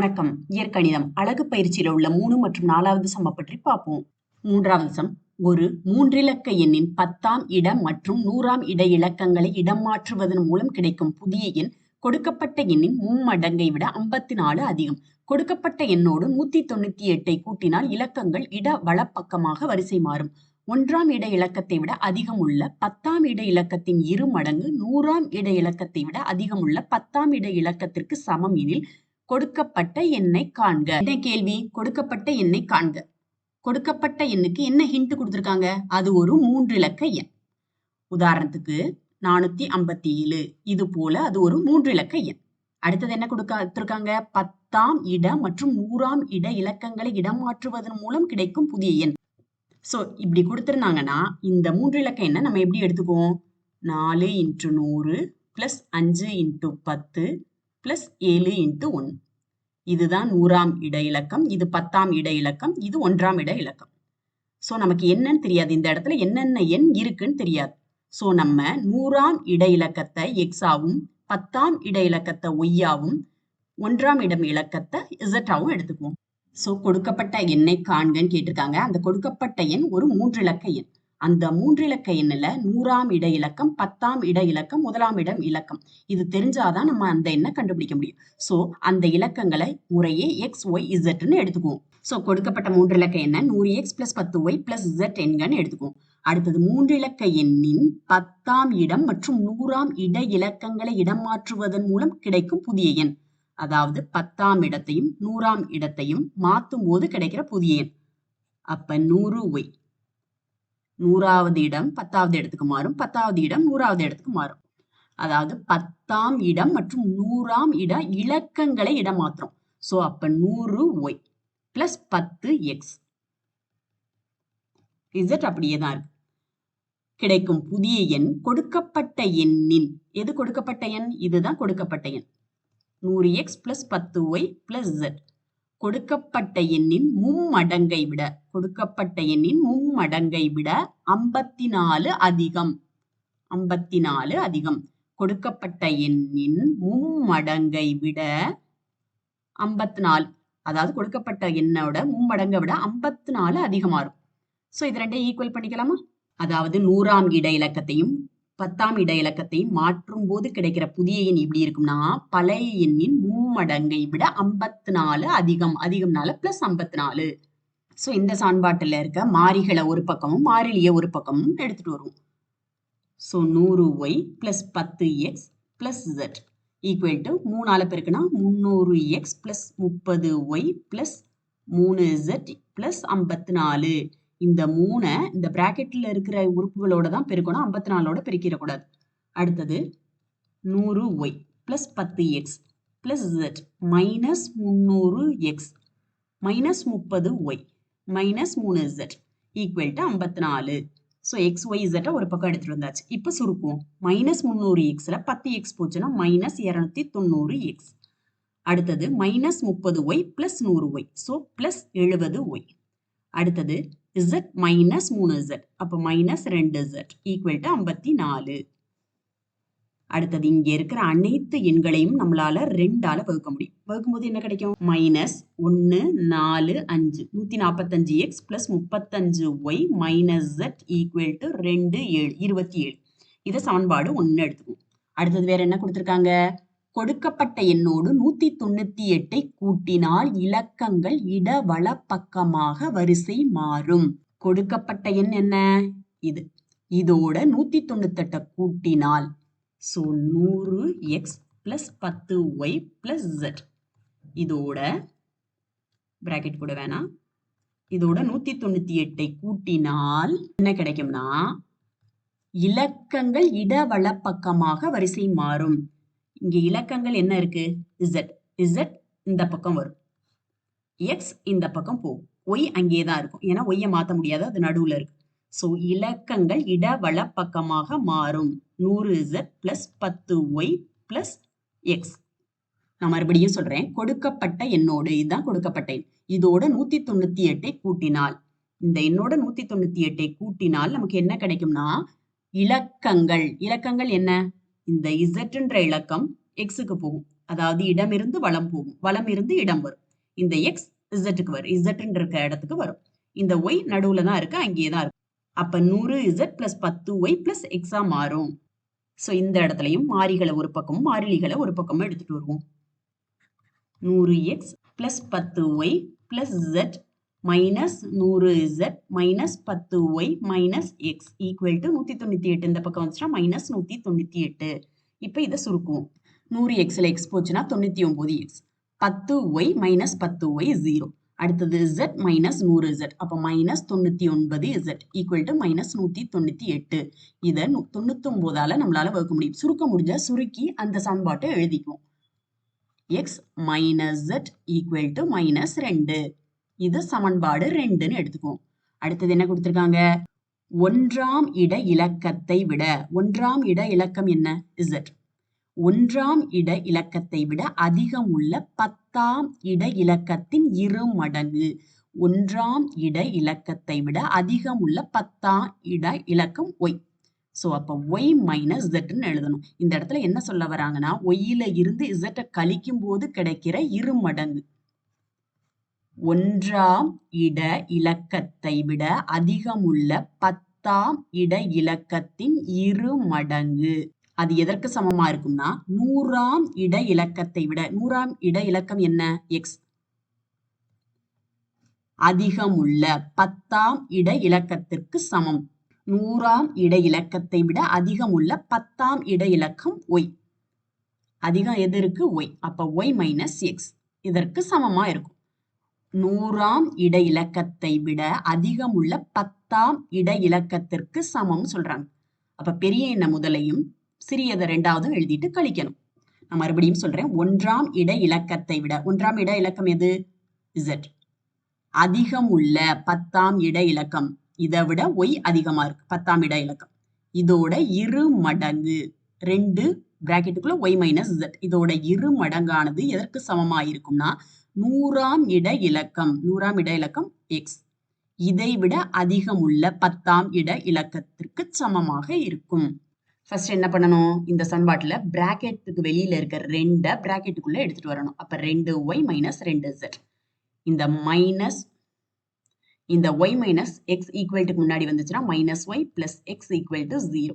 வணக்கம். இயற்கணிதம். அழகு பயிற்சியில் உள்ள மூணு மற்றும் நாலாவது சம பற்றி பார்ப்போம். மூன்றாவது சம். ஒரு மூன்றிலக்க எண்ணின் பத்தாம் இடம் மற்றும் நூறாம் இட இலக்கங்களை இடம் மாற்றுவதன் மூலம் கிடைக்கும் புதிய எண் கொடுக்கப்பட்ட எண்ணின் மும்மடங்கை விட ஐம்பத்தி நாலு அதிகம். கொடுக்கப்பட்ட எண்ணோடு நூத்தி தொண்ணூத்தி எட்டை கூட்டினால் இலக்கங்கள் இட வலப்பக்கமாக வரிசை மாறும். ஒன்றாம் இட இலக்கத்தை விட அதிகம் உள்ள பத்தாம் இட இலக்கத்தின் இரு மடங்கு நூறாம் இட இலக்கத்தை விட அதிகம் உள்ள பத்தாம் இட இலக்கத்திற்கு சமம் எனில் கொடுக்கப்பட்ட எண்ணை காண்க. என்ன கேள்வி? கொடுக்கப்பட்ட எண்ணை காண்க. கொடுக்கப்பட்ட எண்ணுக்கு என்ன ஹிண்ட் கொடுத்துருக்காங்க? அது ஒரு மூன்று இலக்க எண். உதாரணத்துக்கு நானூத்தி ஐம்பத்தி ஏழு இது போல அது ஒரு மூன்று இலக்க எண். அடுத்தது என்ன கொடுத்திருக்காங்க? பத்தாம் இட மற்றும் நூறாம் இட இலக்கங்களை இடமாற்றுவதன் மூலம் கிடைக்கும் புதிய எண். ஸோ இப்படி கொடுத்துருந்தாங்கன்னா இந்த மூன்று இலக்க எண்ணை நம்ம எப்படி எடுத்துக்குவோம்? நாலு இன்ட்டு நூறு பிளஸ் அஞ்சு இன்ட்டு பத்து பிளஸ் ஏழு இன்ட்டு ஒன்று. இதுதான் நூறாம் இட இலக்கம் இது பத்தாம் இட இலக்கம் இது ஒன்றாம் இட இலக்கம் ஸோ நமக்கு என்னன்னு தெரியாது. இந்த இடத்துல என்னென்ன எண் இருக்குன்னு தெரியாது. ஸோ நம்ம நூறாம் இட இலக்கத்தை எக்ஸாவும் பத்தாம் இட இலக்கத்தை ஒய்யாவும் ஒன்றாம் இடம் இலக்கத்தை இசட்டாவும் எடுத்துக்குவோம். ஸோ கொடுக்கப்பட்ட எண்ணை காண்கன்னு கேட்டிருக்காங்க. அந்த கொடுக்கப்பட்ட எண் ஒரு மூன்று இலக்க எண். அந்த மூன்றிலக்க எண்ணில் நூறாம் இட இலக்கம் பத்தாம் இட இலக்கம் முதலாம் இடம் இலக்கம். இது தெரிஞ்சாதான் நம்ம அந்த எண்ணை கண்டுபிடிக்க முடியும். ஸோ அந்த இலக்கங்களை முறையே எக்ஸ் ஒய் இசட்னு எடுத்துக்குவோம். ஸோ கொடுக்கப்பட்ட மூன்று இலக்க எண்ணை நூறு எக்ஸ் பிளஸ் பத்து ஒய் பிளஸ் இசட் எண்கன்னு எடுத்துக்குவோம். அடுத்தது மூன்று இலக்க எண்ணின் பத்தாம் இடம் மற்றும் நூறாம் இட இலக்கங்களை இடம் மாற்றுவதன் மூலம் கிடைக்கும் புதிய எண். அதாவது பத்தாம் இடத்தையும் நூறாம் இடத்தையும் மாற்றும் போது கிடைக்கிற புதிய எண். அப்ப நூறு ஒய் நூறாவது இடம் பத்தாவது இடத்துக்கு மாறும். பத்தாவது இடம் நூறாவது இடத்துக்கு மாறும். அதாவது பத்தாம் இடம் மற்றும் நூறாம் இட இலக்கங்களை இடம் மாத்திரம் சோ அப்ப நூறு ஒய் பிளஸ் பத்து எக்ஸ் இசட் அப்படியே தான் இருக்கு. கிடைக்கும் புதிய எண் கொடுக்கப்பட்ட எண்ணின். எது கொடுக்கப்பட்ட எண்? இதுதான் கொடுக்கப்பட்ட எண். நூறு எக்ஸ் பிளஸ் பத்து ஒய் பிளஸ் ஜெட் கொடுக்கப்பட்ட எண்ணின் மும்மடங்கை விட கொடுக்கப்பட்ட எண்ணின் மும்மடங்கை விட ஐம்பத்தி நாலு அதிகம். ஐம்பத்தி நாலு அதிகம். கொடுக்கப்பட்ட எண்ணின் மும்மடங்கை விட ஐம்பத்தி நாலு அதாவது கொடுக்கப்பட்ட எண்ணோட மும்மடங்கை விட ஐம்பத்தி நாலு அதிகமா இருக்கும் சோ இது ரெண்டையும் ஈக்குவல் பண்ணிக்கலாமா? அதாவது நூறாம் இட இலக்கத்தையும் பத்தாம் இட இலக்கத்தை மாற்றும் போது கிடைக்கிற புதிய எண் எப்படி இருக்கும்னா பழைய எண்ணின் மும்மடங்கை விட ஐம்பத்தி நாலு அதிகம் அதிகம்னால பிளஸ் ஐம்பத்தி நாலு ஸோ இந்த சான்பாட்டில் இருக்க மாறிகளை ஒரு பக்கமும் மாறிலியை ஒரு பக்கமும் எடுத்துட்டு வருவோம். ஸோ நூறு ஒய் பிளஸ் பத்து x plus z equal to மூணால பெருக்குனா முந்நூறு எக்ஸ் பிளஸ் முப்பது ஒய் பிளஸ் மூணு ஜெட் பிளஸ் ஐம்பத்தி நாலு இந்த மூணை இந்த பிராக்கெட்ல இருக்கிற உறுப்புகளோட தான் பெருக்கணும் ஐம்பத்தி நாலோட பெருக்கிடக்கூடாது அடுத்தது நூறு ஒய் ப்ளஸ் பத்து எக்ஸ் ப்ளஸ் ஜெட் மைனஸ் முந்நூறு எக்ஸ் மைனஸ் முப்பது ஒய் மைனஸ் மூணு ஜெட் ஈக்குவல் டு ஐம்பத்தி நாலு ஸோ எக்ஸ் ஒய் ஜெட்டை ஒரு பக்கம் எடுத்துட்டு வந்தாச்சு. இப்போ சுருக்குவோம். மைனஸ் முந்நூறு எக்ஸில் பத்து எக்ஸ் போச்சுன்னா மைனஸ் இரநூத்தி தொண்ணூறு எக்ஸ் அடுத்தது மைனஸ் முப்பது ஒய் ப்ளஸ் நூறு ஒய் ஸோ ப்ளஸ் எழுபது ஒய் அடுத்தது z மைனஸ் மூணு z. அப்போ மைனஸ் ரெண்டு z ஈக்குவல் டு ஐம்பத்தி நாலு அடுத்தது இங்கே இருக்கிற அனைத்து எண்களையும் நம்மளால ரெண்டால வகுக்க முடியும். வகுக்கும் போது என்ன கிடைக்கும்? மைனஸ் ஒன்று நாலு அஞ்சு. நூத்தி நாற்பத்தஞ்சு எக்ஸ் பிளஸ் முப்பத்தஞ்சு y minus z equal to ரெண்டு ஏழு இருபத்தி ஏழு. இதை சமன்பாடு ஒன்று எடுத்துக்கும் அடுத்தது வேற என்ன கொடுத்துருக்காங்க? கொடுக்கப்பட்ட எண்ணோடு நூத்தி தொண்ணூத்தி எட்டை கூட்டினால் இலக்கங்கள் இடவள பக்கமாக வரிசை மாறும். கொடுக்கப்பட்ட எண் என்ன? இது. இதோட நூத்தி தொண்ணூத்தெட்டை கூட்டினால் ஸோ நூறு எக்ஸ் பிளஸ் பத்து ஒய் பிளஸ் ஜெட் இதோட பிராக்கெட் கூட வேணாம் இதோட நூத்தி தொண்ணூத்தி எட்டை கூட்டினால் என்ன கிடைக்கும்னா இலக்கங்கள் இடவள பக்கமாக வரிசை மாறும். இங்க இலக்கங்கள் என்ன இருக்கு? இசட் இசட் இந்த பக்கம் வரும். எக்ஸ் இந்த பக்கம் போகும். ஒய் அங்கே தான் இருக்கும். ஏன்னா ஒய்யை மாற்ற முடியாது. அது நடுவில் இருக்கு. ஸோ இலக்கங்கள் இடவள பக்கமாக மாறும். நூறு இசட் பிளஸ் பத்து ஒய் பிளஸ் எக்ஸ் நான் மறுபடியும் சொல்றேன். கொடுக்கப்பட்ட எண்ணோடு இதுதான் கொடுக்கப்பட்ட எண். இதோட நூத்தி தொண்ணூத்தி எட்டை கூட்டினால் இந்த எண்ணோட நூத்தி தொண்ணூத்தி எட்டை கூட்டினால் நமக்கு என்ன கிடைக்கும்னா இலக்கங்கள். இலக்கங்கள் என்ன? இந்த இசட்ன்ற இலக்கம் எக்ஸுக்கு போகும். அதாவது இடமிருந்து வளம் போகும். வளம் இருந்து இடம் வரும். இந்த எக்ஸ் இசட்டுக்கு வரும். இசட்ன்ற இருக்க இடத்துக்கு வரும். இந்த ஒய் நடுவுல தான் இருக்கு. அங்கேயே தான் இருக்கு. அப்ப நூறு இசட் பிளஸ் பத்து ஒய் பிளஸ் எக்ஸா மாறும். ஸோ இந்த இடத்துலையும் மாறிகளை ஒரு பக்கமும் மாறிலிகளை ஒரு பக்கமும் எடுத்துட்டு வருவோம். நூறு எக்ஸ் பிளஸ் பத்து ஒய் பிளஸ் இசட் மைனஸ் நூறு இசட் மைனஸ் பத்து y minus x equal to நூற்றி தொண்ணூற்றி எட்டு. இந்த பக்கம் வந்துச்சுன்னா மைனஸ் நூற்றி தொண்ணூற்றி எட்டு. இப்போ இதை சுருக்குவோம். நூறு எக்ஸில் எக்ஸ் போச்சுன்னா தொண்ணூற்றி ஒம்பது எக்ஸ் பத்து ஒய் மைனஸ் பத்து ஒய் ஜீரோ அடுத்தது இசட் மைனஸ் நூறு இசட் அப்போ மைனஸ் தொண்ணூற்றி ஒன்பது இசட் ஈக்குவல் டு மைனஸ் நூற்றி தொண்ணூற்றி எட்டு. இதை தொண்ணூத்தொம்போதால் நம்மளால் வகுக்க முடியும். சுருக்க முடிஞ்சால் சுருக்கி அந்த சமன்பாட்டை எழுதிக்குவோம். X minus z equal to minus ரெண்டு. இது சமன்பாடு ரெண்டுன்னு எடுத்துக்குவோம். அடுத்தது என்ன கொடுத்துருக்காங்க? ஒன்றாம் இட இலக்கத்தை விட ஒன்றாம் இட இலக்கம் என்ன? இசட் ஒன்றாம் இட இலக்கத்தை விட அதிகம் உள்ள பத்தாம் இட இலக்கத்தின் இரு மடங்கு. ஒன்றாம் இட இலக்கத்தை விட அதிகம் உள்ள பத்தாம் இட இலக்கம் ஒய் ஸோ அப்போ ஒய் மைனஸ் இசட்னு எழுதணும். இந்த இடத்துல என்ன சொல்ல வராங்கன்னா ஒய்யில இருந்து இசட்டை கழிக்கும் போது கிடைக்கிற இரு மடங்கு. ஒன்றாம் இட இலக்கத்தை விட அதிகமுள்ள பத்தாம் இட இலக்கத்தின் இரு மடங்கு. அது எதற்கு சமமா இருக்கும்னா நூறாம் இட இலக்கத்தை விட நூறாம் இட இலக்கம் என்ன? எக்ஸ் அதிகமுள்ள பத்தாம் இட இலக்கத்திற்கு சமம். நூறாம் இட இலக்கத்தை விட அதிகமுள்ள பத்தாம் இட இலக்கம் ஒய் அதிகம் எது இருக்கு? ஒய் அப்ப ஒய் மைனஸ் எக்ஸ் இதற்கு சமமா இருக்கும். நூறாம் இட இலக்கத்தை விட அதிகமுள்ள பத்தாம் இட இலக்கத்திற்கு சமம் சொல்றாங்க. அப்ப பெரிய எண்ண முதலையும் சிறியதை ரெண்டாவதும் எழுதிட்டு கழிக்கணும். நான் மறுபடியும் சொல்றேன் ஒன்றாம் இட இலக்கத்தை விட ஒன்றாம் இட இலக்கம் எது? இசட் அதிகம் உள்ள பத்தாம் இட இலக்கம் இதை விட ஒய் அதிகமா இருக்கு பத்தாம் இட இலக்கம் இதோட இரு மடங்கு ரெண்டு பிராக்கெட்டுக்குள்ள ஒய் மைனஸ் இசட் இதோட இரு மடங்கானது எதற்கு சமமா இருக்கும்னா நூறாம் இட இலக்கம். நூறாம் இட இலக்கம் எக்ஸ் இதை விட அதிகம் உள்ள பத்தாம் இட இலக்கத்திற்கு சமமாக இருக்கும். ஃபர்ஸ்ட் என்ன பண்ணணும்? இந்த சமன்பாட்டில் பிராக்கெட்டுக்கு வெளியில இருக்க ரெண்டை பிராக்கெட்டுக்குள்ள எடுத்துட்டு வரணும். அப்ப ரெண்டு ஒய் மைனஸ் ரெண்டு செட் இந்த மைனஸ் இந்த ஒய் மைனஸ் எக்ஸ் ஈக்குவல்ட்டுக்கு முன்னாடி வந்துச்சுன்னா minus y plus x equal to zero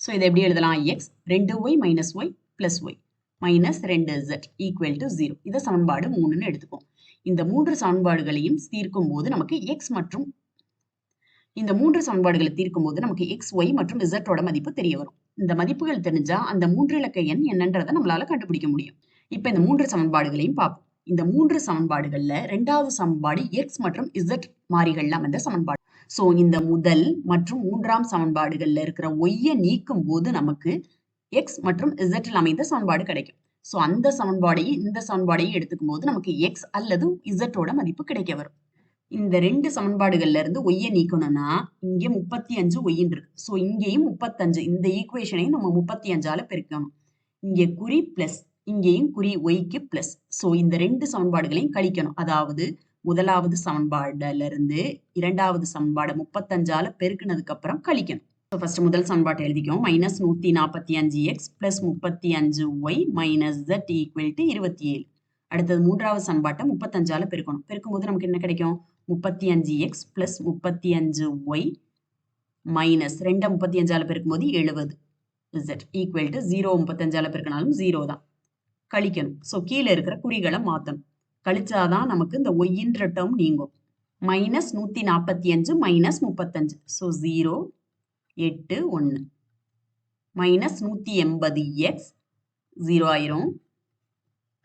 so இதை எப்படி எழுதலாம்? எக்ஸ் ரெண்டு y minus y plus y minus ரெண்டு இசட் ஈக்குவல் டு ஜீரோ இதை சமன்பாடு மூணுன்னு எடுத்துப்போம். இந்த மூன்று சமன்பாடுகளையும் தீர்க்கும் போது நமக்கு எக்ஸ் மற்றும் இந்த மூன்று சமன்பாடுகளை தீர்க்கும் போது நமக்கு எக்ஸ் ஒய் மற்றும் இசட்டோட மதிப்பு தெரிய வரும். இந்த மதிப்புகள் தெரிஞ்சா அந்த மூன்று இலக்க எண் என்னன்றதை நம்மளால கண்டுபிடிக்க முடியும். இப்ப இந்த மூன்று சமன்பாடுகளையும் பார்ப்போம். இந்த மூன்று சமன்பாடுகள்ல ரெண்டாவது சமன்பாடு எக்ஸ் மற்றும் இசட் மாறிகள்ல அமைந்த சமன்பாடு. சோ இந்த முதல் மற்றும் மூன்றாம் சமன்பாடுகள்ல இருக்கிற ஒய்யை நீக்கும் போது நமக்கு எக்ஸ் மற்றும் இசட்டில் அமைந்த சமன்பாடு கிடைக்கும். ஸோ அந்த சமன்பாடையும் இந்த சமன்பாடையும் எடுத்துக்கும் போது நமக்கு எக்ஸ் அல்லது இசட்டோட மதிப்பு கிடைக்க வரும். இந்த ரெண்டு சமன்பாடுகள்ல இருந்து ஒய்யை நீக்கணும்னா இங்கே முப்பத்தி அஞ்சு ஒய்யின் இருக்கு. ஸோ இங்கேயும் முப்பத்தஞ்சு இந்த ஈக்குவேஷனையும் நம்ம முப்பத்தி அஞ்சால பெருக்கணும். இங்கே குறி பிளஸ் இங்கேயும் குறி ஒய்க்கு பிளஸ் ஸோ இந்த ரெண்டு சமன்பாடுகளையும் கழிக்கணும். அதாவது முதலாவது சமன்பாடுல இருந்து இரண்டாவது சமன்பாடை முப்பத்தஞ்சால பெருக்கினதுக்கு அப்புறம் கழிக்கணும். ஸோ ஃபஸ்ட்டு முதல் சமன்பாட்டை எழுதிக்கும் மைனஸ் நூத்தி நாற்பத்தி அஞ்சு எக்ஸ் ப்ளஸ் முப்பத்தி அஞ்சு y minus z equal to இருபத்தி ஏழு. அடுத்தது மூன்றாவது சமன்பாட்டை முப்பத்தஞ்சால பெருக்கணும். பெருக்கும்போது நமக்கு என்ன கிடைக்கும்? முப்பத்தி அஞ்சு எக்ஸ் ப்ளஸ் முப்பத்தி அஞ்சு ஒய் மைனஸ் ரெண்டை முப்பத்தி அஞ்சால பெருக்கும்போது எழுபது. இசட் ஈக்குவல் டு ஜீரோ முப்பத்தஞ்சால பெருக்கினாலும் ஜீரோ தான். கழிக்கணும். ஸோ கீழே இருக்கிற குறிகளை மாற்றணும் கழிச்சாதான் நமக்கு இந்த ஒய்யின்ற டேர்ம் நீங்கும். மைனஸ் நூற்றி நாற்பத்தி அஞ்சு மைனஸ் முப்பத்தஞ்சு. ஸோ ஜீரோ எட்டு ஒன்று மைனஸ் நூற்றி எண்பது எக்ஸ் ஜீரோ ஆயிரும்.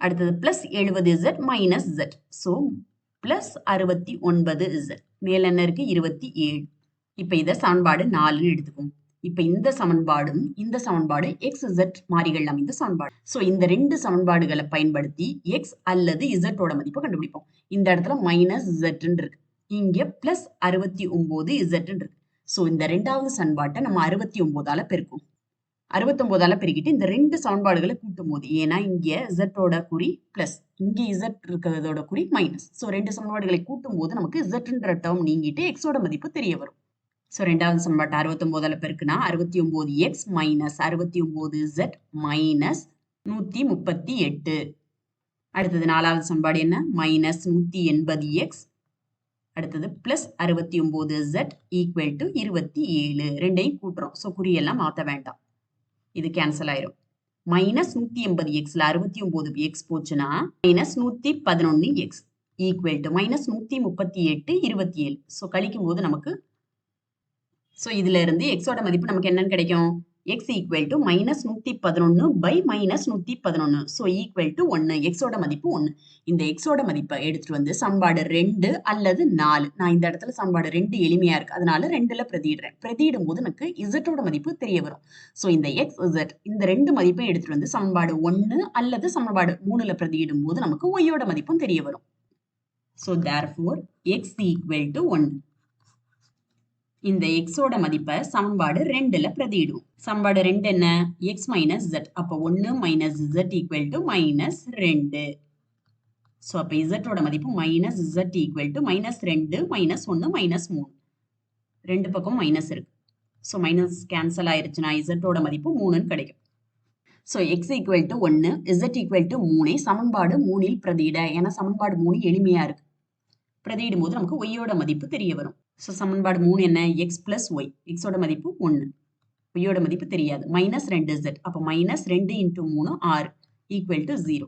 அடுத்தது ப்ளஸ் எழுபது z minus z so plus அறுபத்தி ஒன்பது இசட் மேல என்ன இருக்கு? இருபத்தி ஏழு. இப்போ இதை சமன்பாடு நாலுன்னு எடுத்துக்கோம் இப்போ இந்த சமன்பாடும் இந்த சமன்பாடு எக்ஸ் இசட் மாறிகள் அமைந்த சமன்பாடு. ஸோ இந்த ரெண்டு சமன்பாடுகளை பயன்படுத்தி எக்ஸ் அல்லது இசட்டோட மதிப்பை கண்டுபிடிப்போம். இந்த இடத்துல மைனஸ் இசட்ன்னு இருக்கு. இங்கே ப்ளஸ் அறுபத்தி ஒம்பது இசட்ன்னு இருக்கு. ஸோ இந்த ரெண்டாவது சமன்பாட்டை நம்ம அறுபத்தி ஒன்பதால பெருக்கும் அறுபத்தொன்பதால பெருக்கிட்டு இந்த ரெண்டு சமன்பாடுகளை கூட்டும் போது ஏன்னா இங்க இசட்டோட குறி பிளஸ் இங்க இசட் இருக்கிறதோட குறி மைனஸ் ஸோ ரெண்டு சமன்பாடுகளை கூட்டும் போது நமக்கு இசட்ன்ற டேர்ம் நீங்கிட்டு எக்ஸோட மதிப்பு தெரிய வரும். ஸோ ரெண்டாவது சமன்பாட்டை அறுபத்தொம்போதில் பெருக்குனா அறுபத்தி ஒம்பது எக்ஸ் மைனஸ் அறுபத்தி ஒம்பது இசட் மைனஸ் நூத்தி முப்பத்தி எட்டு. அடுத்தது நாலாவது சமன்பாடு என்ன? மைனஸ் நூத்தி எண்பது எக்ஸ் அடுத்தது பிளஸ் அறுபத்தி ஒன்பது ஜெட் ஈக்குவல் டு இருபத்தி ஏழு. ரெண்டையும் கூட்டுறோம். ஸோ குறியெல்லாம் மாற்ற வேண்டாம். இது கேன்சல் ஆயிரும். மைனஸ் நூத்தி எண்பது எக்ஸ்ல அறுபத்தி ஒன்பது எக்ஸ் போச்சுன்னா மைனஸ் நூத்தி பதினொன்னு எக்ஸ் ஈக்குவல் டு மைனஸ் நூத்தி முப்பத்தி எட்டு இருபத்தி ஏழு. ஸோ கழிக்கும் போது நமக்கு ஸோ இதுல இருந்து எக்ஸோட மதிப்பு நமக்கு என்னன்னு கிடைக்கும்? எக்ஸ் ஈக்குவல் டு மைனஸ் நூற்றி பதினொன்று பை மைனஸ் நூற்றி பதினொன்று ஸோ ஈக்குவல் டு ஒன்னு எக்ஸோட மதிப்பு ஒன்று இந்த எக்ஸோட மதிப்பை எடுத்துகிட்டு வந்து சம்பாடு ரெண்டு அல்லது நாலு. நான் இந்த இடத்துல சம்பாடு ரெண்டு எளிமையாக இருக்குது அதனால ரெண்டில் பிரதியிடுறேன். பிரதியிடும் போது எனக்கு இசட்டோட மதிப்பு தெரிய வரும். ஸோ இந்த எக்ஸ் இசட் இந்த ரெண்டு மதிப்பையும் எடுத்துகிட்டு வந்து சமன்பாடு ஒன்று அல்லது சமன்பாடு மூணில் பிரதியிடும் போது நமக்கு ஒய்யோட மதிப்பும் தெரிய வரும். So therefore x equal to ஒன்று இந்த எக்ஸோட மதிப்பை சமன்பாடு ரெண்டுல பிரதியிடும். சமன்பாடு ரெண்டு என்ன? எக்ஸ் மைனஸ் ஜெட் அப்போ ஒன்னு minus Z equal to minus ரெண்டு. ஸோ அப்போ இசட்டோட மதிப்பு minus Z equal to minus ரெண்டு மைனஸ் ஒன்று மைனஸ் மூணு. ரெண்டு பக்கம் மைனஸ் இருக்கு. ஸோ மைனஸ் கேன்சல் ஆயிருச்சுன்னா இசட்டோட மதிப்பு மூணுன்னு கிடைக்கும். ஸோ எக்ஸ் ஈக்குவல் டு ஒன்று இசட் ஈக்குவல் டு மூணே சமன்பாடு மூணில் பிரதியிட. ஏன்னா சமன்பாடு மூணு எளிமையாக இருக்கு. பிரதியிடும் போது நமக்கு ஒய்யோட மதிப்பு தெரிய வரும். ஸோ சமன்பாடு மூணு என்ன? எக்ஸ் பிளஸ் ஒய் எக்ஸோட மதிப்பு ஒன்று ஒய்யோட மதிப்பு தெரியாது. மைனஸ் ரெண்டு ஜெட் அப்போ மைனஸ் ரெண்டு இன்ட்டு மூணு ஆறு. ஈக்குவல் டு ஜீரோ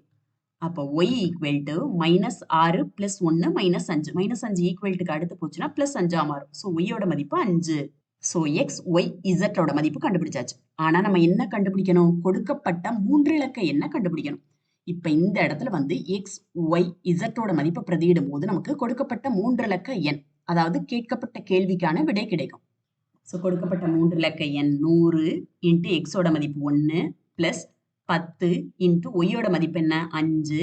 அப்போ ஒய் ஈக்குவல் டு மைனஸ் ஆறு பிளஸ் ஒன்று மைனஸ் அஞ்சு. மைனஸ் அஞ்சு ஈக்குவல்ட்டுக்கு அடுத்து போச்சுன்னா பிளஸ் அஞ்சா மாறும். ஸோ ஒய்யோட மதிப்பு அஞ்சு. ஸோ எக்ஸ் ஒய் இசட்டோட மதிப்பு கண்டுபிடிச்சாச்சு. ஆனால் நம்ம என்ன கண்டுபிடிக்கணும்? கொடுக்கப்பட்ட மூன்று இலக்க என்ன கண்டுபிடிக்கணும்? இப்போ இந்த இடத்துல வந்து எக்ஸ் ஒய் இசட்டோட மதிப்பை பிரதியிடும் போது நமக்கு கொடுக்கப்பட்ட மூன்று இலக்க எண். அதாவது கேட்கப்பட்ட கேள்விக்கான விடை கிடைக்கும். ஸோ கொடுக்கப்பட்ட மூன்று இலக்க எண் நூறு இன்ட்டு எக்ஸோட மதிப்பு ஒன்று ப்ளஸ் பத்து இன்ட்டு ஒய்யோட மதிப்பு என்ன? அஞ்சு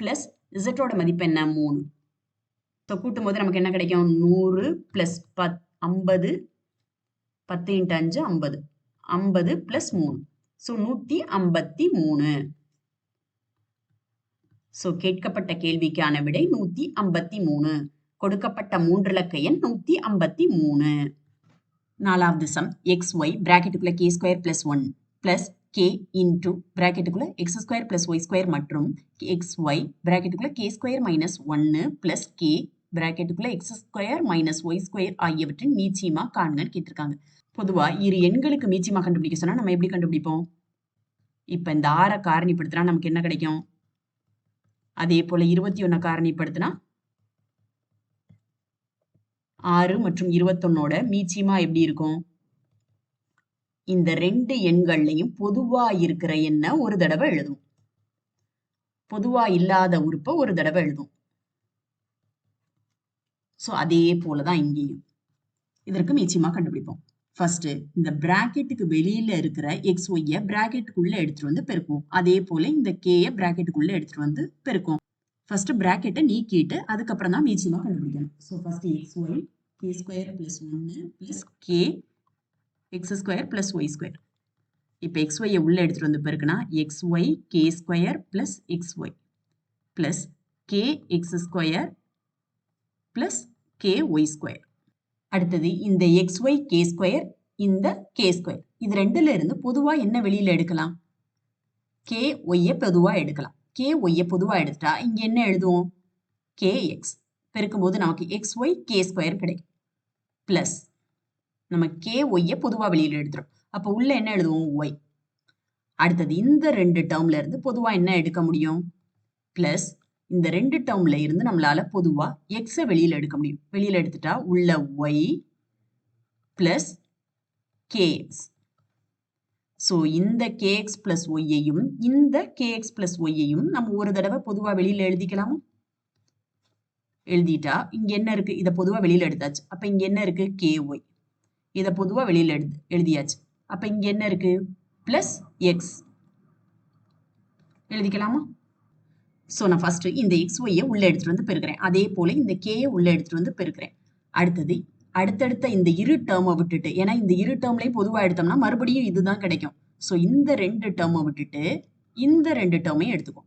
ப்ளஸ் இசட்டோட மதிப்பு என்ன? மூணு. ஸோ கூட்டும் போது நமக்கு என்ன கிடைக்கும்? நூறு ப்ளஸ் பத் ஐம்பது பத்து இன்ட்டு அஞ்சு ஐம்பது. ஐம்பது ப்ளஸ் மூணு. ஸோ நூற்றி ஐம்பத்தி மூணு. ஸோ கேட்கப்பட்ட கேள்விக்கான விடை நூற்றி ஐம்பத்தி மூணு. கொடுக்கப்பட்ட மூன்று இலக்க எண் நூத்தி ஐம்பத்தி மூணு. நாலாவது sum x y பிராக்கெட்டுக்குள்ள k square plus one plus k into பிராக்கெட்டுக்குள்ள x square plus y square மற்றும் எக்ஸ் ஒய் பிராக்கெட்டுக்குள்ள கே ஸ்கொயர் மைனஸ் ஒன்று plus k பிராக்கெட்டுக்குள்ள x square minus y square ஆகியவற்றின் மீச்சியமா காண்கன்னு கேட்டிருக்காங்க. பொதுவாக இரு எண்களுக்கு மீச்சியமா கண்டுபிடிக்க சொன்னால் நம்ம எப்படி கண்டுபிடிப்போம்? இப்போ இந்த ஆறை காரணிப்படுத்தினா நமக்கு என்ன கிடைக்கும்? அதே போல் இருபத்தி ஒன்றை காரணிப்படுத்தினா ஆறு மற்றும் இருபத்தொன்னோட மீச்சியமா எப்படி இருக்கும்? இந்த ரெண்டு எண்கள்லையும் பொதுவா இருக்கிற எண்ணை ஒரு தடவை எழுதும் பொதுவா இல்லாத உறுப்பை ஒரு தடவை எழுதும் சோ அதே போலதான் இங்கேயும். இதற்கு மீச்சியமா கண்டுபிடிப்போம். ஃபர்ஸ்ட் இந்த பிராக்கெட்டுக்கு வெளியில இருக்கிற எக்ஸ் ஒய்ய பிராக்கெட்டுக்குள்ள எடுத்துட்டு வந்து பெருக்கும் அதே போல இந்த கேய பிராக்கெட்டுக்குள்ள எடுத்துட்டு வந்து பெருக்கும் ஃபர்ஸ்ட் ப்ராக்கெட்டை நீக்கிட்டு அதுக்கப்புறம் தான் மீச்சியமா கண்டுபிடிக்கணும். So first x y k square plus ஒன்று plus k x square plus y square இப்போ எக்ஸ் ஒய்யை உள்ளே எடுத்துகிட்டு வந்து பிறகுனா x y k square plus x y plus k x square plus k y square அடுத்தது இந்த எக்ஸ் ஒய் கே ஸ்கொயர் இந்த k square இது ரெண்டுல இருந்து பொதுவாக என்ன வெளியில் எடுக்கலாம்? கே ஒய்யை பொதுவாக எடுக்கலாம். கே ஒய்யை பொதுவாக எடுத்துட்டா இங்கே என்ன எழுதுவோம்? கே எக்ஸ் பெருக்கும்போது நமக்கு எக்ஸ் ஒய் கே ஸ்கொயர் கிடைக்கும். ப்ளஸ் நம்ம கே ஒய்யை பொதுவாக வெளியில் எடுத்துரும் அப்போ உள்ள என்ன எழுதுவோம்? ஒய் அடுத்தது இந்த ரெண்டு டேர்ம்ல இருந்து பொதுவாக என்ன எடுக்க முடியும்? ப்ளஸ் இந்த ரெண்டு டேர்ம்ல இருந்து நம்மளால பொதுவாக எக்ஸை வெளியில் எடுக்க முடியும். வெளியில் எடுத்துட்டா உள்ள ஒய் ப்ளஸ் கேஸ் ஸோ இந்த கேஎக்ஸ் ப்ளஸ் ஒய்யையும் இந்த கேஎக்ஸ் ப்ளஸ் ஒய்யையும் நம்ம ஒரு தடவை பொதுவாக வெளியில் எழுதிக்கலாமா? எழுதிட்டா இங்கே என்ன இருக்குது இதை பொதுவாக வெளியில் எடுத்தாச்சு. அப்போ இங்கே என்ன இருக்குது கே ஒய் இதை பொதுவாக வெளியில் எழுது எழுதியாச்சு. அப்போ இங்கே என்ன இருக்குது ப்ளஸ் எக்ஸ் எழுதிக்கலாமா? ஸோ நான் ஃபஸ்ட்டு இந்த எக்ஸ் ஒய்யை உள்ளே எடுத்துகிட்டு வந்து பெருக்கிறேன். அதே போல் இந்த கேயை உள்ளே எடுத்துகிட்டு வந்து பெருக்கிறேன். அடுத்தது அடுத்தடுத்த இந்த இரு டேர்மை விட்டுட்டு ஏன்னா இந்த இரு டேர்ம்லையும் பொதுவாக எடுத்தோம்னா மறுபடியும் இதுதான் கிடைக்கும். ஸோ இந்த ரெண்டு டேர்மை விட்டுட்டு இந்த ரெண்டு டேர்மையும் எடுத்துக்கும்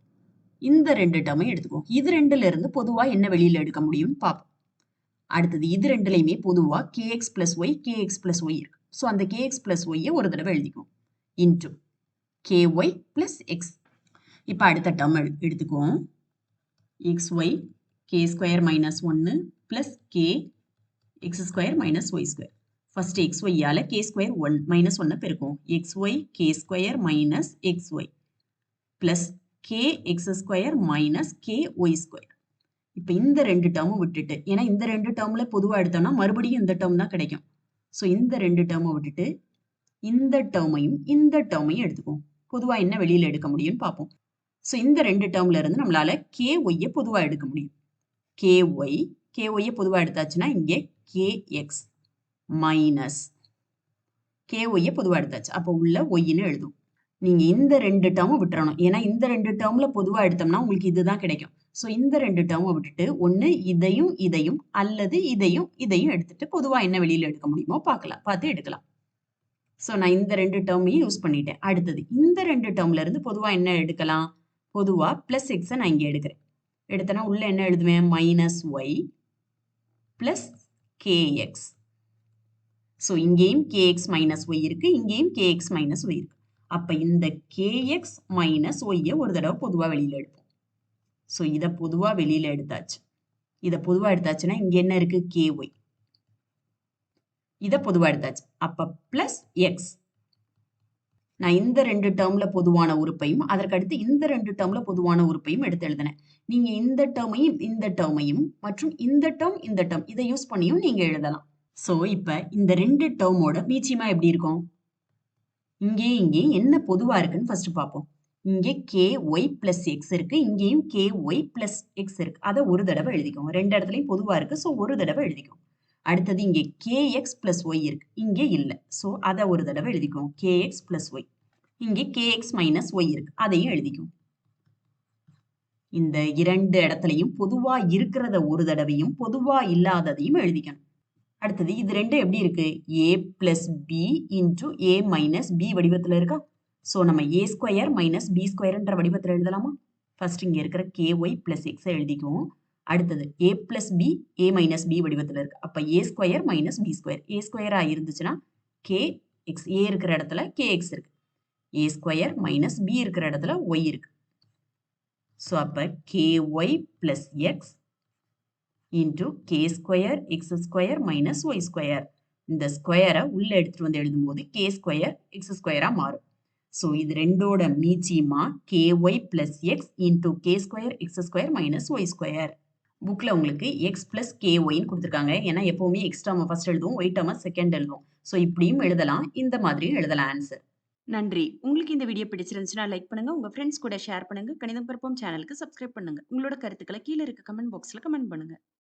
இந்த ரெண்டு டேர்மையும் எடுத்துக்குவோம் இது ரெண்டுல இருந்து பொதுவாக என்ன வெளியில் எடுக்க முடியும்னு பார்ப்போம் அடுத்தது இது ரெண்டுலையுமே பொதுவாக k x plus y k x plus y இருக்கு. ஸோ அந்த கேஎக்ஸ் பிளஸ் ஒய்யை ஒரு தடவை எழுதிக்குவோம். Into k y plus x இப்போ அடுத்த டேர்ம் எடு எடுத்துக்குவோம். X y k square minus ஒன்று plus k x square minus y square first x ஒய்யால் K square one minus ஒன்று பெருக்கும் x y k square minus x y plus k x square minus k y square இப்போ இந்த ரெண்டு டேர்மும் விட்டுட்டு ஏன்னா இந்த ரெண்டு டேர்மில் பொதுவாக எடுத்தோம்னா மறுபடியும் இந்த டேர்ம் தான் கிடைக்கும். ஸோ இந்த ரெண்டு டேர்மை விட்டுட்டு இந்த டேர்மையும் இந்த டேர்மையும் எடுத்துக்குவோம். பொதுவாக என்ன வெளியில் எடுக்க முடியும்னு பார்ப்போம். ஸோ இந்த ரெண்டு டேர்ம்ல இருந்து நம்மளால கே ஒய்யை பொதுவாக எடுக்க முடியும். கே ஒய் கே ஒய்யை பொதுவாக எடுத்தாச்சுன்னா இங்கே கே எக்ஸ் மைனஸ் கே ஒய்யை பொதுவாக எடுத்தாச்சு. அப்போ உள்ள ஒய்ன்னு எழுதும் நீங்கள் இந்த ரெண்டு டேர்மும் விட்டுறணும். ஏன்னா இந்த ரெண்டு டேர்மில் பொதுவாக எடுத்தோம்னா உங்களுக்கு இதுதான் கிடைக்கும். ஸோ இந்த ரெண்டு டேர்மும் விட்டுட்டு ஒன்று இதையும் இதையும் அல்லது இதையும் இதையும் எடுத்துட்டு பொதுவாக என்ன வெளியில் எடுக்க முடியுமோ பார்க்கலாம். பார்த்து எடுக்கலாம். ஸோ நான் இந்த ரெண்டு டேர்மையும் யூஸ் பண்ணிட்டேன். அடுத்தது இந்த ரெண்டு டேர்ம்ல இருந்து பொதுவாக என்ன எடுக்கலாம்? பொதுவாக ப்ளஸ் எக்ஸை நான் இங்கே எடுக்கிறேன். எடுத்தேன்னா உள்ள என்ன எழுதுவேன்? Minus Y plus KX so இங்கேயும் கேஎக்ஸ் மைனஸ் ஒய் இருக்கு இங்கேயும் கேஎக்ஸ் மைனஸ் ஒய் இருக்கு. அப்போ இந்த கேஎக்ஸ் மைனஸ் ஒய்யை ஒரு தடவை பொதுவாக வெளியில் எடுப்போம். ஸோ இதை பொதுவாக வெளியில் எடுத்தாச்சு. இதை பொதுவாக எடுத்தாச்சுன்னா இங்கே என்ன இருக்கு? கே ஒய் இதை பொதுவாக எடுத்தாச்சு. அப்போ ப்ளஸ் எக்ஸ் நான் இந்த ரெண்டு டேர்ம்ல பொதுவான உறுப்பையும் அதற்கடுத்து இந்த ரெண்டு டேர்ம்ல பொதுவான உறுப்பையும் எடுத்து எழுதினேன். நீங்க இந்த டேர்மையும் இந்த டேர்மையும் மற்றும் இந்த டேர்ம் இந்த டேர்ம் இதை யூஸ் பண்ணியும் நீங்க எழுதலாம். ஸோ இப்போ இந்த ரெண்டு டேர்மோட மீச்சியமா எப்படி இருக்கும்? இங்கே இங்கே என்ன பொதுவா இருக்குன்னு ஃபர்ஸ்ட் பார்ப்போம். இங்கே கே ஒய் பிளஸ் எக்ஸ் இருக்கு இங்கேயும் கே ஒய் பிளஸ் எக்ஸ் இருக்கு. அதை ஒரு தடவை எழுதிக்கோங்க. ரெண்டு இடத்துலையும் பொதுவா இருக்கு ஸோ ஒரு தடவை எழுதிக்கோங்க. அடுத்தது இங்கே கேஎக்ஸ் ப்ளஸ் ஒய் இருக்கு. இங்கே இல்லை. ஸோ அதை ஒரு தடவை எழுதிக்கும் கேஎக்ஸ் ப்ளஸ் ஒய் இங்கே கேஎக்ஸ் மைனஸ் ஒய் இருக்கு. அதையும் எழுதிக்கும் இந்த இரண்டு இடத்துலையும் பொதுவா இருக்கிறத ஒரு தடவையும் பொதுவா இல்லாததையும் எழுதிக்கணும். அடுத்தது இது ரெண்டு எப்படி இருக்கு? A plus B into A minus B வடிவத்தில் இருக்கா? ஸோ நம்ம ஏ ஸ்கொயர் மைனஸ் பி ஸ்கொயர்ன்ற வடிவத்தில் எழுதலாமா? ஃபர்ஸ்ட் இங்கே இருக்கிற கே ஒய் பிளஸ் எக்ஸை எழுதிக்குவோம். அடுத்தது A plus B A minus B வடிவத்தில் இருக்கு. அப்போ A square minus B square A ஸ்கொயராக இருந்துச்சுன்னா கே எக்ஸ் ஏ இருக்கிற இடத்துல கே எக்ஸ் இருக்கு. ஏ ஸ்கொயர் மைனஸ் பி இருக்கிற இடத்துல ஒய் இருக்கு. ஸோ அப்போ k y plus x into k square x square minus y square இந்த ஸ்கொயரை உள்ளே எடுத்துகிட்டு வந்து எழுதும்போது கே ஸ்கொயர் எக்ஸ் ஸ்கொயராக மாறும். ஸோ இது ரெண்டோட மீச்சியமா k y plus x into k square x square minus y square புக்கில் உங்களுக்கு எக்ஸ் ப்ளஸ் கே ஒயின்னு கொடுத்துருக்காங்க. ஏன்னா எப்போவுமே எக்ஸ் டேர்மை ஃபர்ஸ்ட் எழுதுவோம் ஒய் டேர்மை செகண்ட் எழுதுவோம். ஸோ இப்படியும் எழுதலாம். இந்த மாதிரியும் எழுதலாம் ஆன்சர் நன்றி. உங்களுக்கு இந்த வீடியோ பிடிச்சிருந்துச்சுன்னா லைக் பண்ணுங்க. உங்க ஃப்ரெண்ட்ஸ் கூட ஷேர் பண்ணுங்க. கணிதம் பருப்பம் சேனலுக்கு சப்ஸ்கிரைப் பண்ணுங்க. உங்களோட கருத்துக்களை கீழே இருக்க கமெண்ட் பாக்ஸ்ல கமெண்ட் பண்ணுங்க.